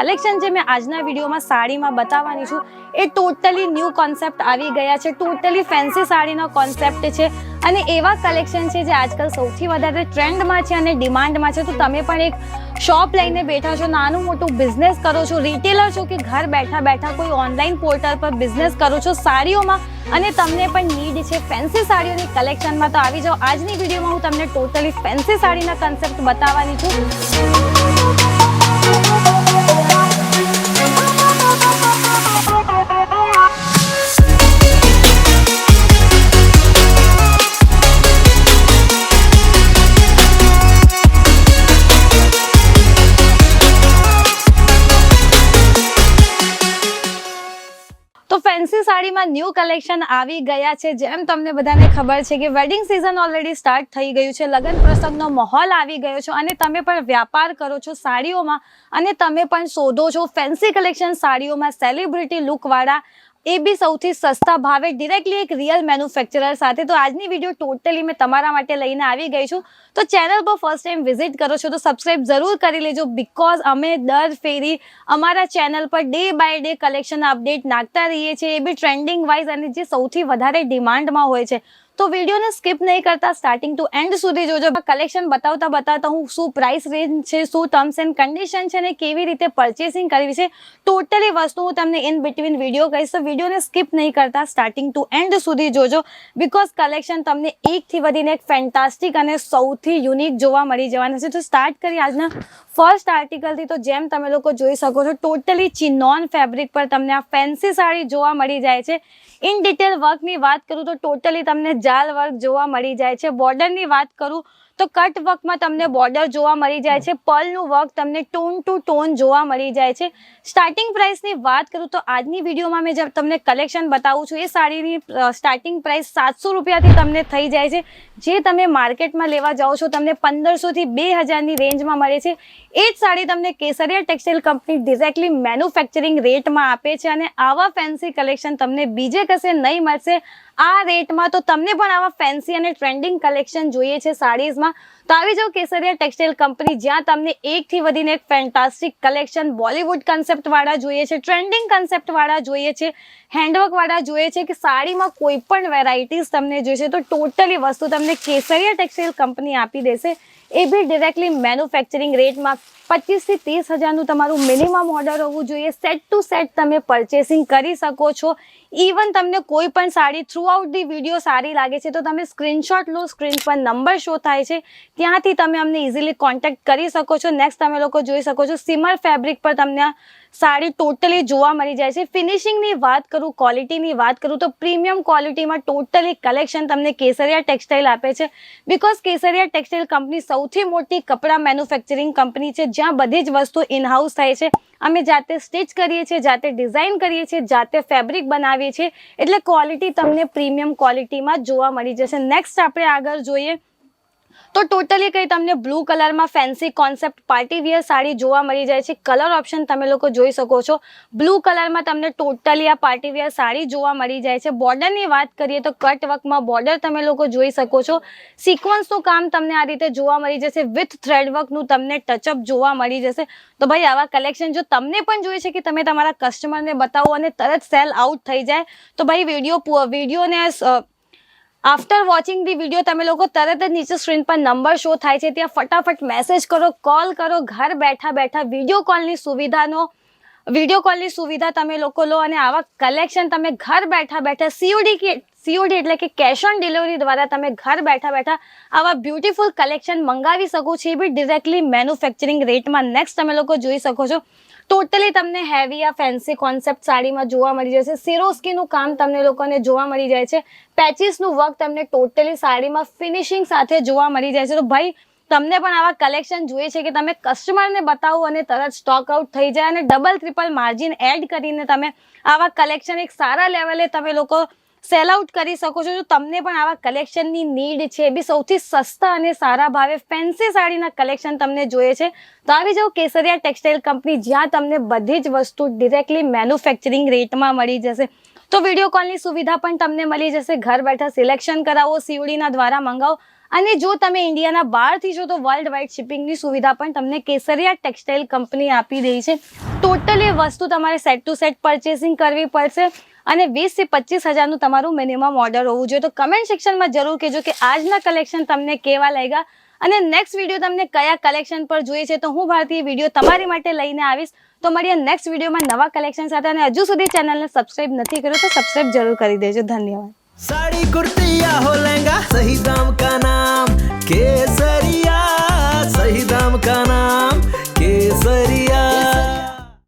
Collection જે મેં આજના વિડીયોમાં સાડીમાં બતાવવાની છું, એ ટોટલી ન્યૂ કોન્સેપ્ટ આવી ગયા છે. ટોટલી ફેન્સી સાડીનો કોન્સેપ્ટ છે. અને એવા કલેક્શન છે જે આજકાલ સૌથી વધારે ટ્રેન્ડમાં છે અને ડિમાન્ડમાં છે. તો તમે પણ એક શોપ લઈને બેઠા છો, નાનું મોટું બિઝનેસ કરો છો રિટેલર છો કે ઘર બેઠા બેઠા કોઈ ઓનલાઈન પોર્ટલ પર બિઝનેસ કરો છો સાડીઓમાં, અને તમને પણ નીડ છે ફેન્સી સાડીઓની કલેક્શનમાં, તો આવી જાઓ. આજની વિડીયોમાં હું તમને ટોટલી ફેન્સી સાડીના કન્સેપ્ટ બતાવવાની છું. ફેન્સી સાડીમાં ન્યૂ કલેક્શન આવી ગયા છે. જેમ તમને બધાને ખબર છે કે વેડિંગ સિઝન ઓલરેડી સ્ટાર્ટ થઈ ગયું છે. લગ્ન પ્રસંગનો માહોલ આવી ગયો છે અને તમે પણ વ્યાપાર કરો છો સાડીઓમાં અને તમે પણ શોધો છો. ફેન્સી કલેક્શન સાડીઓમાં સેલિબ્રિટી લુકવાળા એ બી સૌથી સસ્તા ભાવે ડિરેક્ટલી એક રિયલ મેન્યુફેક્ચરર સાથે. તો આજની વીડિયો ટોટલી મેં તમારા માટે લઈને આવી ગઈ છું. તો ચેનલ પર ફર્સ્ટ ટાઈમ વિઝિટ કરો છો તો સબસ્ક્રાઈબ જરૂર કરી લેજો બિકોઝ અમે દર ફેરી અમારા ચેનલ પર day by day collection update નાખતા રહીએ છીએ. એ બી ટ્રેન્ડિંગ વાઇઝ અને જે સૌથી વધારે ડિમાન્ડમાં હોય છે. તો વિડીયોને સ્કીપ નહીં કરતા સ્ટાર્ટિંગ ટુ એન્ડ સુધી જોજો. કલેક્શન બતાવતા બતાવતા હું શું પ્રાઇસ રેન્જ છે, શું ટર્મ્સ એન્ડ કન્ડિશન છે ને કેવી રીતે પરચેસિંગ કરવી છે ટોટલી વસ્તુ હું તમને ઇન બિટવીન વીડિયો કહીશ. તો વિડીયોને સ્કીપ નહીં કરતા સ્ટાર્ટિંગ ટુ એન્ડ સુધી જોજો. બિકોઝ કલેક્શન તમને એકથી વધીને એક ફેન્ટાસ્ટિક અને સૌથી યુનિક જોવા મળી જવાના છે. તો સ્ટાર્ટ કરી આજના ફર્સ્ટ આર્ટિકલથી તો જેમ તમે લોકો જોઈ શકો છો ટોટલી ચિનોન ફેબ્રિક પર તમને આ ફેન્સી સાડી જોવા મળી જાય છે. ઇન ડિટેલ વર્કની વાત કરું તો ટોટલી તમને જાલ વર્ક જોવા મળી જાય છે. બોર્ડરની વાત કરું તો કટ વર્કમાં તમને બોર્ડર જોવા મળી જાય છે પર્લનું વર્ક તમને ટોન ટુ ટોન જોવા મળી જાય છે. સ્ટાર્ટિંગ પ્રાઇસની વાત કરું તો આજની વિડીયોમાં મેં તમને કલેક્શન બતાવું છું, એ સાડીની સ્ટાર્ટિંગ પ્રાઇસ સાતસો રૂપિયાથી તમને થઈ જાય છે. જે તમે માર્કેટમાં લેવા જાઓ છો, તમને પંદરસોથી બે હજારની રેન્જમાં મળે છે. એ જ સાડી તમને Kesariya textile company directly manufacturing રેટમાં આપે છે અને આવા ફેન્સી કલેક્શન તમને બીજે કશે નહીં મળશે. આ રેટમાં તો તમને પણ આવા ફેન્સી અને ટ્રેન્ડિંગ કલેક્શન જોઈએ છે સાડીઝમાં. તો આવી જાઓ કેસરિયા ટેક્સટાઇલ કંપની, જ્યાં તમને એકથી વધીને એક ફેન્ટાસ્ટિક કલેક્શન બોલિવૂડ કન્સેપ્ટ વાળા જોઈએ છે ટ્રેન્ડિંગ કન્સેપ્ટ વાળા જોઈએ છે હેન્ડવર્ક વાળા જોઈએ છે કે સાડીમાં કોઈ પણ વેરાયટીઝ તમને જોઈએ છે, તો ટોટલી વસ્તુ તમને કેસરિયા ટેક્સટાઇલ કંપની આપી દેશે. એ બી ડિરેક્ટલી મેન્યુફેક્ચરિંગ રેટમાં પચીસથી ત્રીસ હજારનું તમારું મિનિમમ ઓર્ડર હોવું જોઈએ. સેટ ટુ સેટ તમે પરચેસિંગ કરી શકો છો. ઇવન તમને કોઈ પણ sari throughout the video સારી લાગે છે, તો તમે સ્ક્રીનશોટ લો સ્ક્રીન પર નંબર શો થાય છે ત્યાંથી તમે અમને ઇઝીલી કોન્ટેક્ટ કરી શકો છો. નેક્સ્ટ તમે લોકો જોઈ શકો છો સિમર ફેબ્રિક પર તમને સાડી ટોટલી જોવા મળી જાય છે. ફિનિશિંગની વાત કરું ક્વોલિટીની વાત કરું, તો પ્રીમિયમ ક્વોલિટીમાં ટોટલી કલેક્શન તમને કેસરિયા ટેક્સટાઇલ આપે છે. બિકોઝ કેસરિયા ટેક્સટાઇલ કંપની સૌથી મોટી કપડાં મેન્યુફેક્ચરિંગ કંપની છે, જ્યાં બધી જ વસ્તુ ઇનહાઉસ થાય છે. અમે જાતે સ્ટિચ કરીએ છીએ, જાતે ડિઝાઇન કરીએ છીએ, જાતે ફેબ્રિક બનાવીએ છીએ. એટલે ક્વોલિટી તમને પ્રીમિયમ ક્વોલિટીમાં જોવા મળી જશે. નેક્સ્ટ આપણે આગળ જોઈએ તો ટોટલી કંઈ તમને બ્લુ કલરમાં fancy concept party wear sari જોવા મળી જાય છે. કલર ઓપ્શન તમે લોકો જોઈ શકો છો. બ્લુ કલરમાં તમને ટોટલી આ પાર્ટી વિયર સાડી જોવા મળી જાય છે. બોર્ડરની વાત કરીએ તો કટ વર્કમાં બોર્ડર તમે લોકો જોઈ શકો છો. સિક્વન્સનું કામ તમને આ રીતે જોવા મળી જશે. વિથ થ્રેડ વર્કનું તમને ટચઅપ જોવા મળી જશે. તો ભાઈ આવા કલેક્શન જો તમને પણ જોઈએ છે કે તમે તમારા કસ્ટમરને બતાવો અને તરત સેલ આઉટ થઈ જાય. તો ભાઈ વીડિયો વિડીયોને આફ્ટર વોચિંગ ધી વીડિયો તમે લોકો તરત જ નીચે સ્ક્રીન પર નંબર શો થાય છે. ત્યાં ફટાફટ મેસેજ કરો કોલ કરો, ઘર બેઠા બેઠા વીડિયો કોલની સુવિધાનો વીડિયો કોલની સુવિધા તમે લોકો લો અને આવા કલેક્શન તમે ઘર બેઠા બેઠા સીઓડી સીઓડી એટલે કે કેશ ઓન ડિલિવરી દ્વારા તમે ઘર બેઠા બેઠા આવા બ્યુટીફુલ કલેક્શન મંગાવી શકો છો. એ બી ડિરેક્ટલી મેન્યુફેક્ચરિંગ રેટમાં નેક્સ્ટ તમે લોકો જોઈ શકો છો. ટોટલી તમને હેવી આ ફેન્સી કોન્સેપ્ટ સાડીમાં જોવા મળી જશે. સિરોસ્કીનું કામ તમને લોકોને જોવા મળી જાય છે. પેચીસનું વર્ક તમને ટોટલી સાડીમાં ફિનિશિંગ સાથે જોવા મળી જાય છે. તો ભાઈ, તમને પણ આવા કલેક્શન જોઈએ છે કે તમે કસ્ટમરને બતાવો અને તરત સ્ટોક આઉટ થઈ જાય અને ડબલ ટ્રિપલ માર્જિન એડ કરીને તમે આવા કલેક્શન એક સારા લેવલે તમે લોકો સેલ આઉટ કરી શકો છો. જો તમને પણ આવા કલેક્શનની નીડ છે બી સૌથી સસ્તા અને સારા ભાવે ફેન્સી સાડીના કલેક્શન તમને જોઈએ છે, તો આવી જાઓ કેસરિયા ટેક્સટાઇલ કંપની જ્યાં તમને બધી જ વસ્તુ ડિરેક્ટલી મેન્યુફેક્ચરિંગ રેટમાં મળી જશે. તો વીડિયો કોલની સુવિધા પણ તમને મળી જશે. ઘર બેઠા સિલેક્શન કરાવો સીઓડીના દ્વારા મંગાવો. અને જો તમે ઇન્ડિયાના બહારથી છો, તો વર્લ્ડ વાઇડ શિપિંગની સુવિધા પણ તમને કેસરિયા ટેક્સટાઇલ કંપની આપી રહી છે. ટોટલી વસ્તુ તમારે સેટ ટુ સેટ પરચેસિંગ કરવી પડશે. અને વીસથી પચીસ હજારનું તમારું મિનિમમ ઓર્ડર હોવું જોઈએ. તો કમેન્ટ સેક્શનમાં જરૂર કહેજો કે આજના કલેક્શન તમને કેવા લાગ્યા અને નેક્સ્ટ વીડિયો તમને કયા કલેક્શન પર જોઈએ છે તો હું ભારતીય વીડિયો તમારી માટે લઈને આવીશ. તો મળીએ નેક્સ્ટ વિડીયોમાં નવા કલેક્શન સાથે અને હજુ સુધી ચેનલને સબસ્ક્રાઇબ નથી કર્યો તો સબસ્ક્રાઇબ જરૂર કરી દેજો. ધન્યવાદ. સાડી કુર્તી હો, લહેંગા સહી દામ કા નામ? કેસરિયા सही दाम का नाम केसरिया